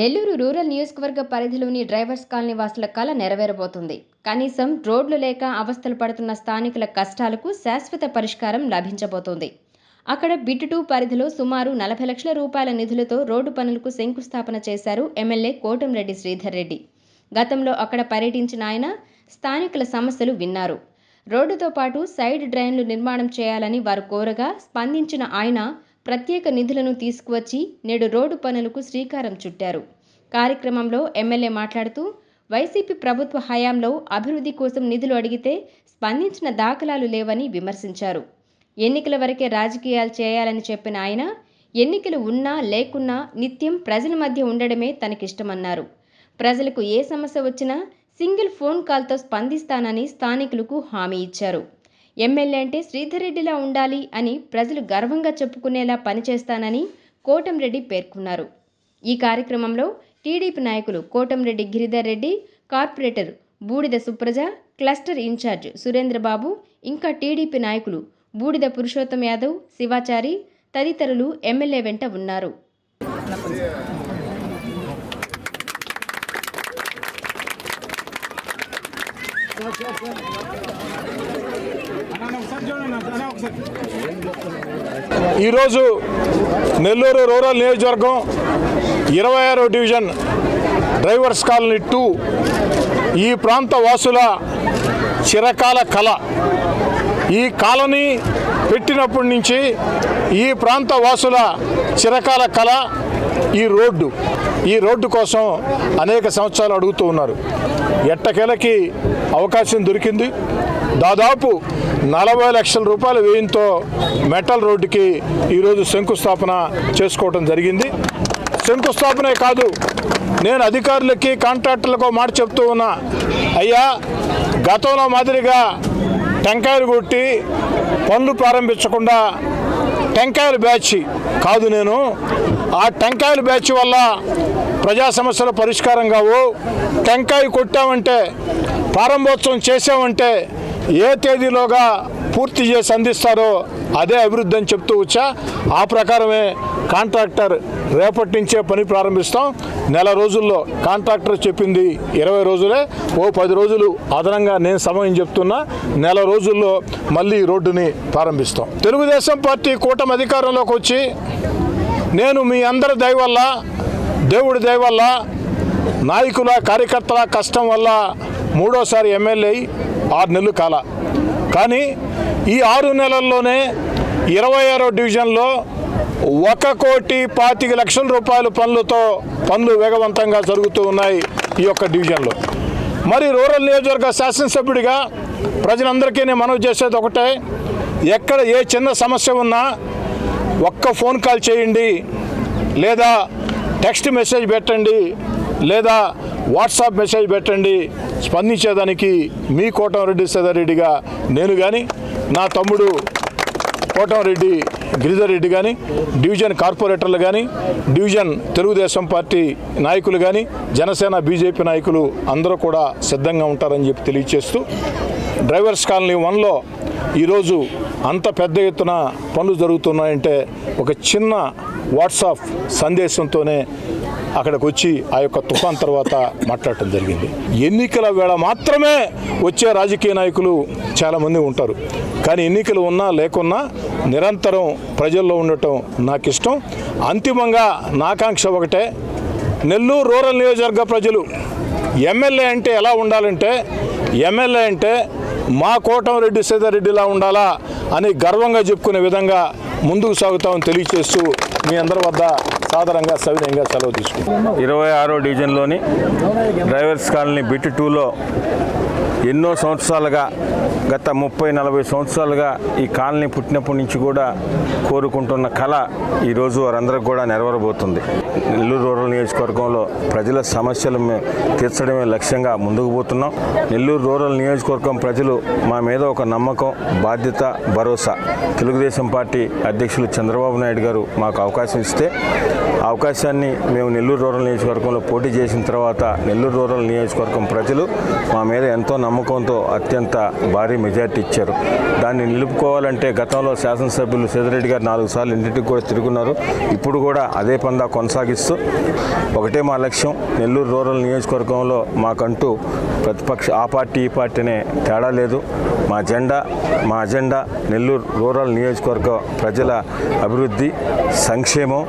Nellore rural నియోజకవర్గ పరిధిలోని drivers colony వాసుల కళ నెరవేరబోతుంది. కనీసం రోడ్లు లేక అవస్థలు పడుతున్న స్థానికుల కష్టాలకు శాశ్వత పరిష్కారం లభించబోతోంది. అక్కడ బిట్ టూ పరిధిలో సుమారు నలభై లక్షల రూపాయల నిధులతో రోడ్డు పనులకు శంకుస్థాపన చేశారు ఎమ్మెల్యే కోటంరెడ్డి శ్రీధర్ రెడ్డి. గతంలో అక్కడ పర్యటించిన ఆయన స్థానికుల సమస్యలు విన్నారు. రోడ్డుతో పాటు సైడ్ డ్రైన్లు నిర్మాణం చేయాలని వారు కోరగా స్పందించిన ఆయన ప్రత్యేక నిధులను తీసుకువచ్చి నేడు రోడ్డు పనులకు శ్రీకారం చుట్టారు. కార్యక్రమంలో ఎమ్మెల్యే మాట్లాడుతూ వైసీపీ ప్రభుత్వ హయాంలో అభివృద్ధి కోసం నిధులు అడిగితే స్పందించిన దాఖలాలు లేవని విమర్శించారు. ఎన్నికల వరకే రాజకీయాలు చేయాలని చెప్పిన ఆయన ఎన్నికలు ఉన్నా లేకున్నా నిత్యం ప్రజల మధ్య ఉండడమే తనకిష్టమన్నారు. ప్రజలకు ఏ సమస్య వచ్చినా సింగిల్ ఫోన్ కాల్తో స్పందిస్తానని స్థానికులకు హామీ ఇచ్చారు. ఎమ్మెల్యే అంటే శ్రీధర్రెడ్డిలా ఉండాలి అని ప్రజలు గర్వంగా చెప్పుకునేలా పనిచేస్తానని కోటంరెడ్డి పేర్కొన్నారు. ఈ కార్యక్రమంలో టీడీపీ నాయకులు కోటంరెడ్డి గిరిధర్ రెడ్డి కార్పొరేటర్ బూడిద సుప్రజ క్లస్టర్ ఇన్ఛార్జ్ సురేంద్రబాబు ఇంకా టీడీపీ నాయకులు బూడిద పురుషోత్తం యాదవ్ శివాచారి తదితరులు ఎమ్మెల్యే వెంట ఉన్నారు. ఈరోజు నెల్లూరు రూరల్ నియోజకవర్గం ఇరవై ఆరో డివిజన్ డ్రైవర్స్ కాలనీ టూ ఈ ప్రాంత వాసుల చిరకాల కళ ఈ కాలనీ పెట్టినప్పటి నుంచి ఈ ప్రాంత వాసుల చిరకాల కళ ఈ రోడ్డు. ఈ రోడ్డు కోసం అనేక సంవత్సరాలు అడుగుతూ ఉన్నారు. ఎట్టకేలకి అవకాశం దొరికింది. దాదాపు నలభై లక్షల రూపాయల వ్యయంతో మెటల్ రోడ్డుకి ఈరోజు శంకుస్థాపన చేసుకోవడం జరిగింది. శంకుస్థాపనే కాదు నేను అధికారులకి కాంట్రాక్టర్లకు మాట చెప్తూ ఉన్నా. అయ్యా గతంలో మాదిరిగా టెంకాయలు కొట్టి పనులు ప్రారంభించకుండా టెంకాయల బ్యాచ్ కాదు నేను. ఆ టెంకాయల బ్యాచ్ వల్ల ప్రజా సమస్యల పరిష్కారం కావు. టెంకాయ కొట్టామంటే ప్రారంభోత్సవం చేసామంటే ఏ తేదీలోగా పూర్తి చేసి అందిస్తారో అదే అభివృద్ధి అని చెప్తూ వచ్చా. ఆ ప్రకారమే కాంట్రాక్టర్ రేపటి నుంచే పని ప్రారంభిస్తాం. నెల రోజుల్లో కాంట్రాక్టర్ చెప్పింది ఇరవై రోజులే. ఓ పది రోజులు అదనంగా నేను సమయం చెప్తున్నా. నెల రోజుల్లో మళ్ళీ రోడ్డుని ప్రారంభిస్తాం. తెలుగుదేశం పార్టీ కూటమి అధికారంలోకి వచ్చి నేను మీ అందరి దయ వల్ల దేవుడి దయ వల్ల నాయకుల కార్యకర్తల కష్టం వల్ల మూడోసారి ఎమ్మెల్యే ఆరు నెలలు కాల. కానీ ఈ ఆరు నెలల్లోనే ఇరవై ఆరో డివిజన్లో ఒక కోటి పాతిక లక్షల రూపాయల పనులతో పనులు వేగవంతంగా జరుగుతూ ఉన్నాయి ఈ యొక్క డివిజన్లో. మరి రూరల్ నియోజకవర్గ శాసనసభ్యుడిగా ప్రజలందరికీ నేను మనవి చేసేది ఒకటే ఎక్కడ ఏ చిన్న సమస్య ఉన్నా ఒక్క ఫోన్ కాల్ చేయండి. లేదా టెక్స్ట్ మెసేజ్ పెట్టండి లేదా వాట్సాప్ మెసేజ్ పెట్టండి. స్పందించేదానికి మీ కోటంరెడ్డి సదారెడ్డిగా నేను కానీ నా తమ్ముడు కోటంరెడ్డి గిరిధర్ రెడ్డి కానీ డివిజన్ కార్పొరేటర్లు కానీ డివిజన్ తెలుగుదేశం పార్టీ నాయకులు కానీ జనసేన బీజేపీ నాయకులు అందరూ కూడా సిద్ధంగా ఉంటారని చెప్పి తెలియచేస్తూ డ్రైవర్స్ కాలనీ వన్లో ఈరోజు అంత పెద్ద ఎత్తున పనులు జరుగుతున్నాయంటే ఒక చిన్న వాట్సాప్ సందేశంతోనే అక్కడికి వచ్చి ఆ యొక్క తుఫాన్ తర్వాత మాట్లాడటం జరిగింది. ఎన్నికల వేళ మాత్రమే వచ్చే రాజకీయ నాయకులు చాలామంది ఉంటారు. కానీ ఎన్నికలు ఉన్నా లేకున్నా నిరంతరం ప్రజల్లో ఉండటం నాకు ఇష్టం అంతిమంగా నాకాంక్ష ఒకటే నెల్లూరు రూరల్ నియోజకవర్గ ప్రజలు ఎమ్మెల్యే అంటే ఎలా ఉండాలంటే ఎమ్మెల్యే అంటే మా కోటం రెడ్డి సీతారెడ్డిలా ఉండాలా? అని గర్వంగా చెప్పుకునే విధంగా ముందుకు సాగుతామని తెలియచేస్తూ మీ అందరి వద్ద సాధారణంగా సవినయంగా సెలవు తీసుకుంటాం ఇరవై ఆరో డివిజన్లోని డ్రైవర్స్ కాలనీ బిట్ టూలో ఎన్నో సంవత్సరాలుగా గత ముప్పై నలభై సంవత్సరాలుగా ఈ కాలనీ పుట్టినప్పటి నుంచి కూడా కోరుకుంటున్న కళ ఈరోజు వారందరికి కూడా నెరవేరబోతుంది. నెల్లూరు రూరల్ నియోజకవర్గంలో ప్రజల సమస్యలు తీర్చడమే లక్ష్యంగా ముందుకు పోతున్నాం. నెల్లూరు రూరల్ నియోజకవర్గం ప్రజలు మా మీద ఒక నమ్మకం బాధ్యత భరోసా. తెలుగుదేశం పార్టీ అధ్యక్షులు చంద్రబాబు నాయుడు గారు మాకు అవకాశం ఇస్తే అవకాశాన్ని మేము నెల్లూరు రూరల్ నియోజకవర్గంలో పోటీ చేసిన తర్వాత నెల్లూరు రూరల్ నియోజకవర్గం ప్రజలు మా మీద ఎంతో నమ్మకంతో అత్యంత భారీ మెజార్టీ ఇచ్చారు. దాన్ని నిలుపుకోవాలంటే గతంలో శాసనసభ్యులు సేదిరెడ్డి గారు నాలుగు సార్లు ఇంటింటికి కూడా తిరుగున్నారు. ఇప్పుడు కూడా అదే పందా కొనసాగిస్తూ ఒకటే మా లక్ష్యం నెల్లూరు రూరల్ నియోజకవర్గంలో మాకంటూ ప్రతిపక్ష ఆ పార్టీ ఈ పార్టీ అనే తేడా లేదు. మా జెండా మా అజెండా నెల్లూరు రూరల్ నియోజకవర్గ ప్రజల అభివృద్ధి సంక్షేమం